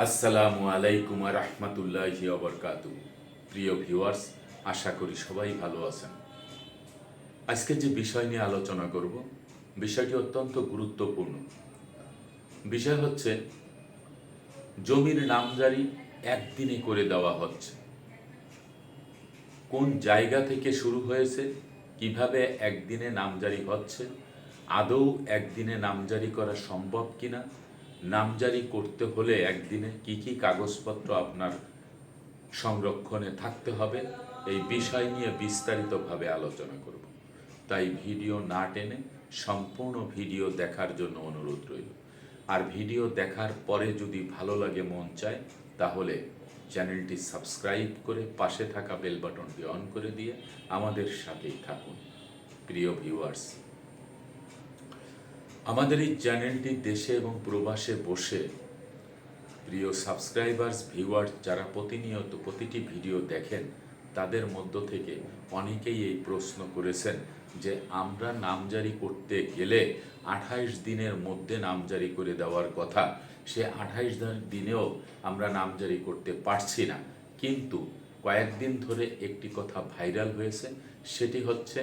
আসসালামু আলাইকুম রহমতুল্লাহি অবরকাতু প্রিয় ভিউয়ার্স, আশা করি সবাই ভালো আছেন। আজকে যে বিষয় নিয়ে আলোচনা করব, বিষয়টি অত্যন্ত গুরুত্বপূর্ণ। বিষয় হচ্ছে, জমির নামজারি একদিনে করে দেওয়া হচ্ছে। কোন জায়গা থেকে শুরু হয়েছে, কীভাবে একদিনে নামজারি হচ্ছে, আদৌ একদিনে নামজারি করা সম্ভব কিনা নামজারি করতে হলে একদিনে কি কি কাগজপত্র আপনার সংরক্ষণে থাকতে হবে, এই বিষয় নিয়ে বিস্তারিতভাবে আলোচনা করব। তাই ভিডিও না টেনে সম্পূর্ণ ভিডিও দেখার জন্য অনুরোধ রইল। আর ভিডিও দেখার পরে যদি ভালো লাগে, মন চায়, তাহলে চ্যানেলটি সাবস্ক্রাইব করে পাশে থাকা বেল বাটনটি অন করে দিয়ে আমাদের সাথেই থাকুন। প্রিয় ভিউয়ার্স আমাদের এই চ্যানেলটি দেশে এবং প্রবাসে বসে প্রিয় সাবস্ক্রাইবার্স, ভিউয়ার্স যারা প্রতিনিয়ত প্রতিটি ভিডিও দেখেন, তাদের মধ্য থেকে অনেকেই এই প্রশ্ন করেছেন যে আমরা নামজারি করতে গেলে আঠাইশ দিনের মধ্যে নামজারি করে দেওয়ার কথা। সে আঠাইশ দিনেও আমরা নামজারি করতে পারছি না। কিন্তু কয়েকদিন ধরে একটি কথা ভাইরাল হয়েছে, সেটি হচ্ছে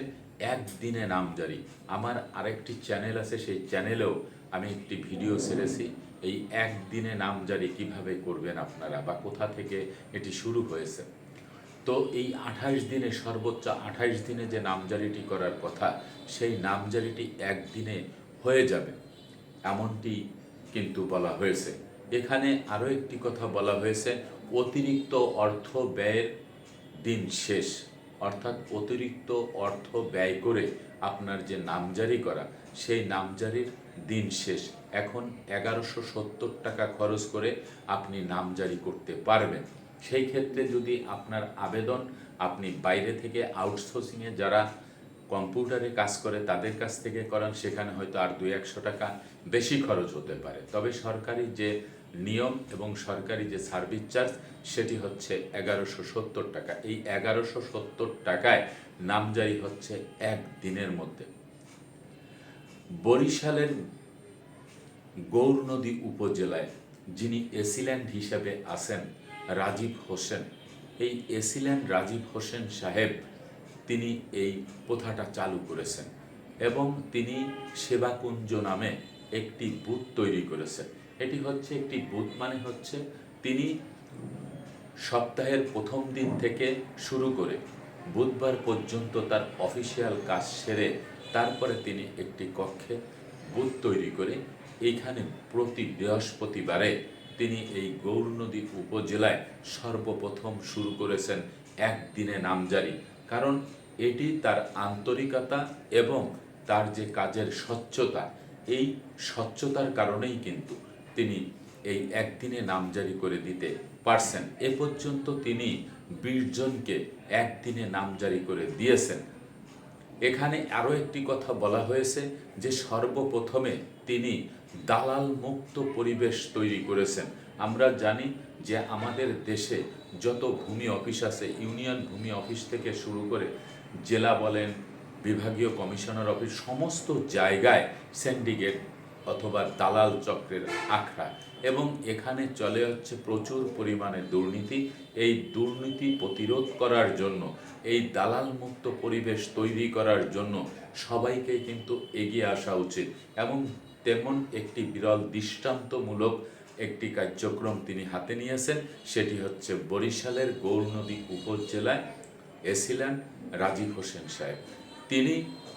একদিনে নামজারি আমার আরেকটি চ্যানেল আছে, সেই চ্যানেলেও আমি একটি ভিডিও ছেড়েছি। এই একদিনে নামজারি কীভাবে করবেন আপনারা বা কোথা থেকে এটি শুরু হয়েছে? তো এই আঠাইশ দিনে, সর্বোচ্চ আঠাইশ দিনে যে নামজারিটি করার কথা, সেই নামজারিটি একদিনে হয়ে যাবে। এমনটি কিন্তু বলা হয়েছে। এখানে আরও একটি কথা বলা হয়েছে, অতিরিক্ত অর্থ ব্যয়ের দিন শেষ। অর্থাৎ অতিরিক্ত অর্থ ব্যয় করে আপনার যে নামজারি করা, সেই নামজারির দিন শেষ। এখন এগারোশো সত্তর টাকা খরচ করে আপনি নামজারি করতে পারবেন। সেই ক্ষেত্রে যদি আপনার আবেদন আপনি বাইরে থেকে আউটসোর্সিংয়ে যারা কম্পিউটারে কাজ করে তাদের কাছ থেকে করান, সেখানে হয়তো আর দুই একশো টাকা বেশি খরচ হতে পারে। তবে সরকারি যে নিয়ম এবং সরকারি যে সার্ভিস চার্জ, সেটি হচ্ছে এগারোশো সত্তর টাকা। এই এগারোশো সত্তর টাকায় নামজারি হচ্ছে এক দিনের মধ্যে। বরিশালের গৌরনদী উপজেলায় যিনি এসিল্যান্ড হিসেবে আছেন, রাজীব হোসেন, এই এসিল্যান্ড রাজীব হোসেন সাহেব তিনি এই প্রথাটা চালু করেছেন এবং তিনি সেবাকুঞ্জ নামে একটি বুথ তৈরি করেছেন। এটি হচ্ছে একটি বুথ মানে হচ্ছে তিনি সপ্তাহের প্রথম দিন থেকে শুরু করে বুধবার পর্যন্ত তার অফিসিয়াল কাজ সেরে তারপরে তিনি একটি কক্ষে বুথ তৈরি করে এইখানে প্রতি বৃহস্পতিবারে তিনি এই গৌরনদী উপজেলায় সর্বপ্রথম শুরু করেছেন একদিনে নামজারি। কারণ এটি তার আন্তরিকতা এবং তার যে কাজের স্বচ্ছতা, এই স্বচ্ছতার কারণেই কিন্তু তিনি এই একদিনে নামজারি করে দিতে পারছেন। এ পর্যন্ত তিনি বিশ জনকে একদিনে নামজারি করে দিয়েছেন। এখানে আরও একটি কথা বলা হয়েছে যে সর্বপ্রথমে তিনি দালাল মুক্ত পরিবেশ তৈরি করেছেন। আমরা জানি যে আমাদের দেশে যত ভূমি অফিস আছে, ইউনিয়ন ভূমি অফিস থেকে শুরু করে জেলা বলেন, বিভাগীয় কমিশনার অফিস, সমস্ত জায়গায় সিন্ডিকেট অথবা দালাল চক্রের আখড়া এবং এখানে চলে হচ্ছে প্রচুর পরিমাণে দুর্নীতি। এই দুর্নীতি প্রতিরোধ করার জন্য, এই দালাল মুক্ত পরিবেশ তৈরি করার জন্য সবাইকে কিন্তু এগিয়ে আসা উচিত এবং তেমন একটি বিরল দৃষ্টান্তমূলক একটি কার্যক্রম তিনি হাতে নিয়েছেন। সেটি হচ্ছে বরিশালের গৌরনদী উপজেলায় এসিলেন রাজীব হোসেন সাহেব। তিনি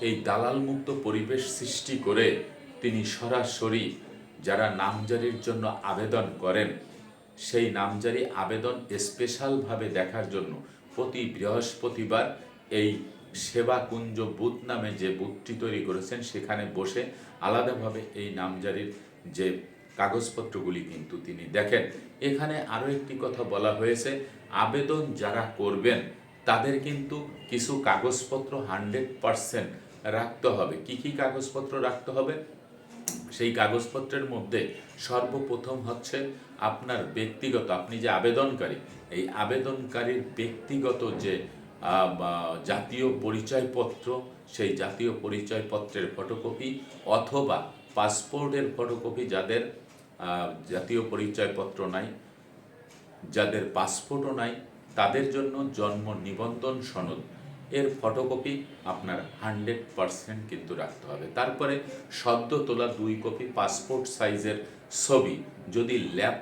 এই দালাল মুক্ত পরিবেশ সৃষ্টি করে তিনি সরাসরি যারা নামজারির জন্য আবেদন করেন, সেই নামজারি আবেদন স্পেশালভাবে দেখার জন্য প্রতি বৃহস্পতিবার এই সেবাকুঞ্জ বুথ নামে যে বুথটি তৈরি করেছেন, সেখানে বসে আলাদাভাবে এই নামজারির যে কাগজপত্রগুলি কিন্তু তিনি দেখেন। এখানে আরও একটি কথা বলা হয়েছে, আবেদন যারা করবেন তাদের কিন্তু কিছু কাগজপত্র হান্ড্রেড পারসেন্ট রাখতে হবে। কি কি কাগজপত্র রাখতে হবে? সেই কাগজপত্রের মধ্যে সর্বপ্রথম হচ্ছে আপনার ব্যক্তিগত, আপনি যে আবেদনকারী, এই আবেদনকারীর ব্যক্তিগত যে জাতীয় পরিচয়পত্র, সেই জাতীয় পরিচয়পত্রের ফটোকপি অথবা পাসপোর্টের ফটোকপি যাদের জাতীয় পরিচয়পত্র নাই, যাদের পাসপোর্টও নাই তাদের জন্য জন্ম নিবন্ধন সনদ। এর ফটোকপি আপনার হান্ড্রেড পারসেন্ট কিন্তু রাখতে হবে। তারপরে সদ্য তোলা দুই কপি পাসপোর্ট সাইজের ছবি যদি ল্যাব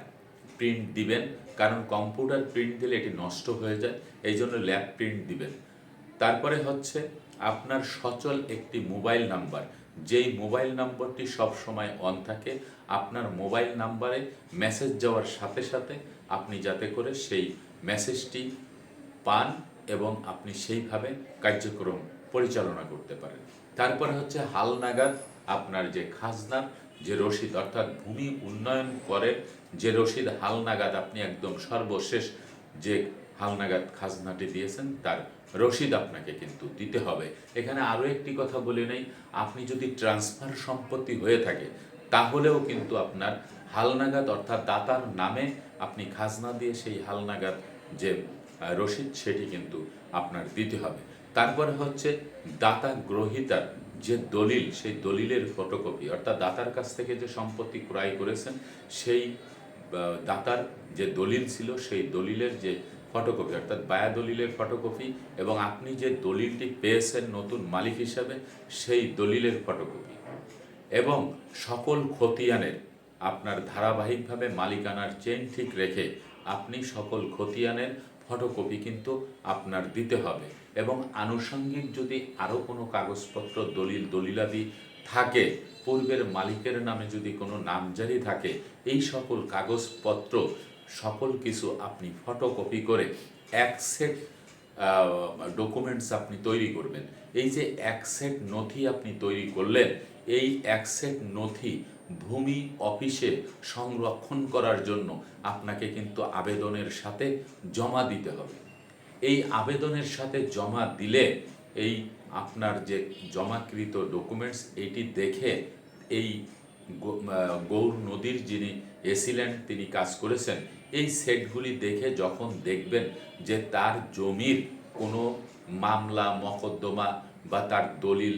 প্রিন্ট দিবেন, কারণ কম্পিউটার প্রিন্ট দিলে এটি নষ্ট হয়ে যায়, এই জন্য ল্যাব প্রিন্ট দিবেন। তারপরে হচ্ছে আপনার সচল একটি মোবাইল নাম্বার যেই মোবাইল নাম্বারটি সব সময় অন থাকে, আপনার মোবাইল নাম্বারে মেসেজ যাওয়ার সাথে সাথে আপনি যাতে করে সেই মেসেজটি পান এবং আপনি সেইভাবে কার্যক্রম পরিচালনা করতে পারেন। তারপরে হচ্ছে হালনাগাদ আপনার যে খাজনার যে রসিদ, অর্থাৎ ভূমি উন্নয়ন করে যে রসিদ হালনাগাদ আপনি একদম সর্বশেষ যে হালনাগাদ খাজনাটি দিয়েছেন, তার রসিদ আপনাকে কিন্তু দিতে হবে। এখানে আরও একটি কথা বলে নেই, আপনি যদি ট্রান্সফার সম্পত্তি হয়ে থাকে, তাহলেও কিন্তু আপনার হালনাগাদ অর্থাৎ দাতার নামে আপনি খাজনা দিয়ে সেই হালনাগাদ যে রসিদ সেটি কিন্তু আপনার দিতে হবে। তারপরে হচ্ছে দাতা গ্রহিতার যে দলিল, সেই দলিলের ফটোকপি অর্থাৎ দাতার কাছ থেকে যে সম্পত্তি ক্রয় করেছেন, সেই দাতার যে দলিল ছিল, সেই দলিলের যে ফটোকপি অর্থাৎ বায়া দলিলের ফটোকপি এবং আপনি যে দলিলটি পেয়েছেন নতুন মালিক হিসাবে, সেই দলিলের ফটোকপি এবং সকল খতিয়ানের আপনার ধারাবাহিকভাবে মালিকানার চেন ঠিক রেখে আপনি সকল খতিয়ানের ফটোকপি কিন্তু আপনার দিতে হবে। এবং আনুষঙ্গিক যদি আরও কোনো কাগজপত্র দলিল দলিলাদি থাকে, পূর্বের মালিকের নামে যদি কোনো নামজারি থাকে, এই সকল কাগজপত্র, সকল কিছু আপনি ফটোকপি করে এক সেট ডকুমেন্টস আপনি তৈরি করবেন। এই যে এক সেট নথি আপনি তৈরি করলেন, এই এক সেট নথি ভূমি অফিসে সংরক্ষণ করার জন্য আপনাকে কিন্তু আবেদনের সাথে জমা দিতে হবে। এই আবেদনের সাথে জমা দিলে এই আপনার যে জমাকৃত ডকুমেন্টস এটি দেখে এই গৌর নদীর যিনি এসিল্যান্ড তিনি কাজ করেছেন, এই সেটগুলি দেখে যখন দেখবেন যে তার জমির কোনো মামলা, মকদ্দমা বা তার দলিল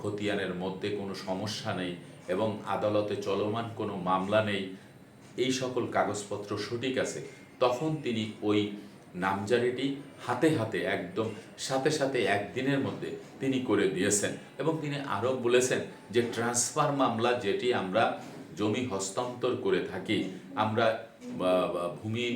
খতিয়ানের মধ্যে কোনো সমস্যা নেই এবং আদালতে চলমান কোনো মামলা নেই, এই সকল কাগজপত্র সঠিক আছে, তখন তিনি ওই নামজারিটি হাতে হাতে একদম সাথে সাথে একদিনের মধ্যে তিনি করে দিয়েছেন এবং তিনি আরও বলেছেন যে ট্রান্সফার মামলা যেটি আমরা জমি হস্তান্তর করে থাকি, আমরা ভূমি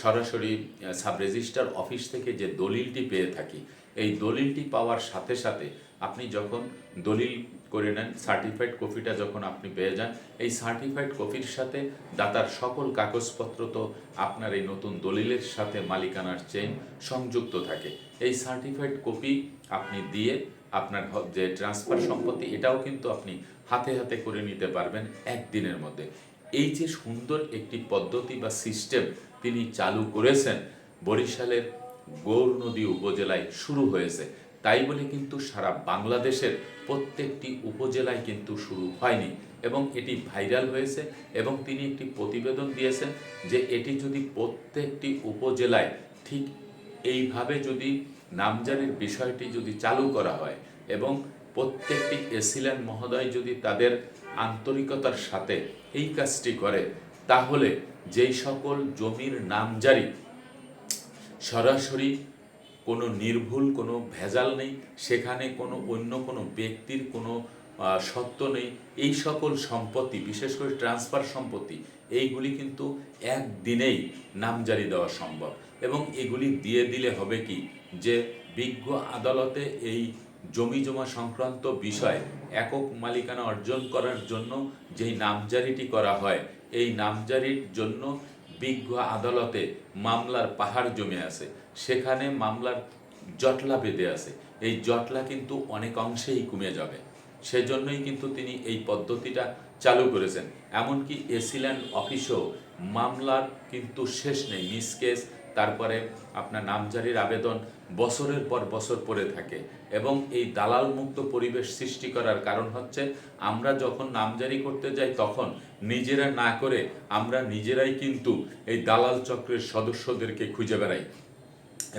সরাসরি সাব রেজিস্ট্রার অফিস থেকে যে দলিলটি পেয়ে থাকি, এই দলিলটি পাওয়ার সাথে সাথে আপনি যখন দলিল করে নেন সার্টিফাইড কপিটা যখন আপনি পেয়ে যান, এই সার্টিফাইড কপির সাথে দাতার সকল কাগজপত্র তো আপনার এই নতুন দলিলের সাথে মালিকানার চেইন সংযুক্ত থাকে। এই সার্টিফাইড কপি আপনি দিয়ে আপনার যে ট্রান্সফার সম্পত্তি, এটাও কিন্তু আপনি হাতে হাতে করে নিতে পারবেন একদিনের মধ্যে। এই যে সুন্দর একটি পদ্ধতি বা সিস্টেম তিনি চালু করেছেন। বরিশালের গৌর নদী উপজেলায় শুরু হয়েছে। তাই বলে কিন্তু সারা বাংলাদেশের প্রত্যেকটি উপজেলায় কিন্তু শুরু হয়নি এবং এটি ভাইরাল হয়েছে এবং তিনি একটি প্রতিবেদন দিয়েছেন যে এটি যদি প্রত্যেকটি উপজেলায় ঠিক এইভাবে যদি নামজারির বিষয়টি যদি চালু করা হয় এবং প্রত্যেকটি এসিল্যান্ড মহোদয় যদি তাদের আন্তরিকতার সাথে এই কাজটি করে, তাহলে যেই সকল জমির নামজারি সরাসরি কোনো নির্ভুল, কোনো ভেজাল নেই, সেখানে কোনো অন্য কোনো ব্যক্তির কোনো সত্য নেই, এই সকল সম্পত্তি, বিশেষ করে ট্রান্সফার সম্পত্তি, এইগুলি কিন্তু একদিনেই নামজারি দেওয়া সম্ভব। এবং এগুলি দিয়ে দিলে হবে কি? যে বিজ্ঞ আদালতে এই জমি জমা সংক্রান্ত বিষয় একক মালিকানা অর্জন করার জন্য যেই নামজারিটি করা হয় এই নামজারির জন্য বিজ্ঞ আদালতে মামলার পাহাড় জমে আছে। সেখানে মামলার জটলা বেঁধে আছে। এই জটলা কিন্তু অনেক অংশেই কমে যাবে। সেজন্যই কিন্তু তিনি এই পদ্ধতিটা চালু করেছেন। এমনকি এসিল্যান্ড অফিসেও মামলার কিন্তু শেষ নেই, মিস কেস। তারপরে আপনার নামজারির আবেদন বছরের পর বছর পড়ে থাকে এবং এই দালাল মুক্ত পরিবেশ সৃষ্টি করার কারণ হচ্ছে আমরা যখন নামজারি করতে যাই তখন নিজেরা না করে আমরা নিজেরাই কিন্তু এই দালাল চক্রের সদস্যদেরকে খুঁজে বেড়াই।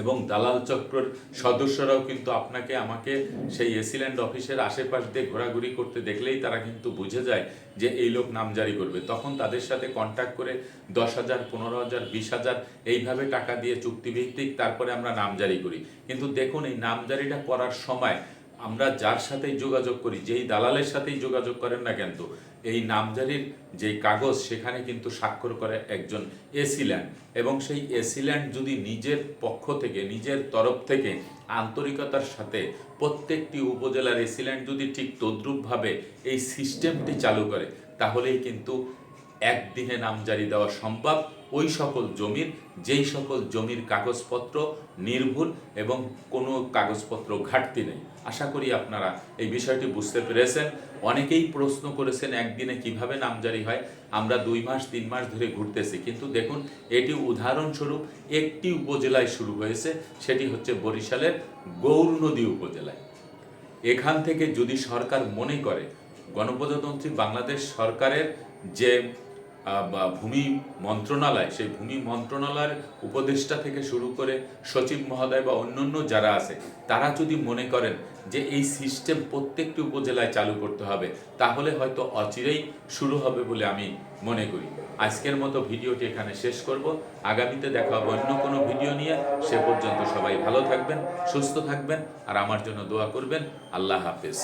এবং দালাল চক্রের সদস্যরাও কিন্তু আপনাকে আমাকে সেই এসিল্যান্ড অফিসের আশেপাশ দিয়ে ঘোরাঘুরি করতে দেখলেই তারা কিন্তু বুঝে যায় যে এই লোক নাম জারি করবে। তখন তাদের সাথে কন্ট্যাক্ট করে দশ হাজার, পনেরো হাজার, বিশ হাজার এইভাবে টাকা দিয়ে চুক্তিভিত্তিক তারপরে আমরা নাম জারি করি। কিন্তু দেখুন, এই নাম জারিটা করার সময় আমরা যার সাথেই যোগাযোগ করি, যেই দালালের সাথেই যোগাযোগ করেন না কিন্তু এই নামজারির যেই কাগজ, সেখানে কিন্তু স্বাক্ষর করে একজন এসিল্যান্ড এবং সেই এসিল্যান্ড যদি নিজের পক্ষ থেকে, নিজের তরফ থেকে আন্তরিকতার সাথে প্রত্যেকটি উপজেলার এসিল্যান্ড যদি ঠিক তদ্রূপভাবে এই সিস্টেমটি চালু করে, তাহলেই কিন্তু একদিনে নামজারি দেওয়া সম্ভব। ওই সকল জমির, যেই সকল জমির কাগজপত্র নির্ভুল এবং কোনো কাগজপত্র ঘাটতি নেই। আশা করি আপনারা এই বিষয়টি বুঝতে পেরেছেন। অনেকেই প্রশ্ন করেছেন, একদিনে কীভাবে নামজারি হয়? আমরা দুই মাস, তিন মাস ধরে ঘুরতেছি, কিন্তু দেখুন, এটি উদাহরণস্বরূপ একটি উপজেলায় শুরু হয়েছে, সেটি হচ্ছে বরিশালের গৌর নদী উপজেলায়। এখান থেকে যদি সরকার মনে করে, গণপ্রজাতন্ত্রী বাংলাদেশ সরকারের যে ভূমি মন্ত্রণালয়, সেই ভূমি মন্ত্রণালয়ের উপদেষ্টা থেকে শুরু করে সচিব মহোদয় বা অন্যান্য যারা আছে, তারা যদি মনে করেন যে এই সিস্টেম প্রত্যেকটি উপজেলায় চালু করতে হবে, তাহলে হয়তো অচিরেই শুরু হবে বলে আমি মনে করি। আজকের মতো ভিডিওটি এখানে শেষ করব। আগামীতে দেখা হবে অন্য কোনো ভিডিও নিয়ে। সে পর্যন্ত সবাই ভালো থাকবেন, সুস্থ থাকবেন, আর আমার জন্য দোয়া করবেন। আল্লাহ হাফেজ।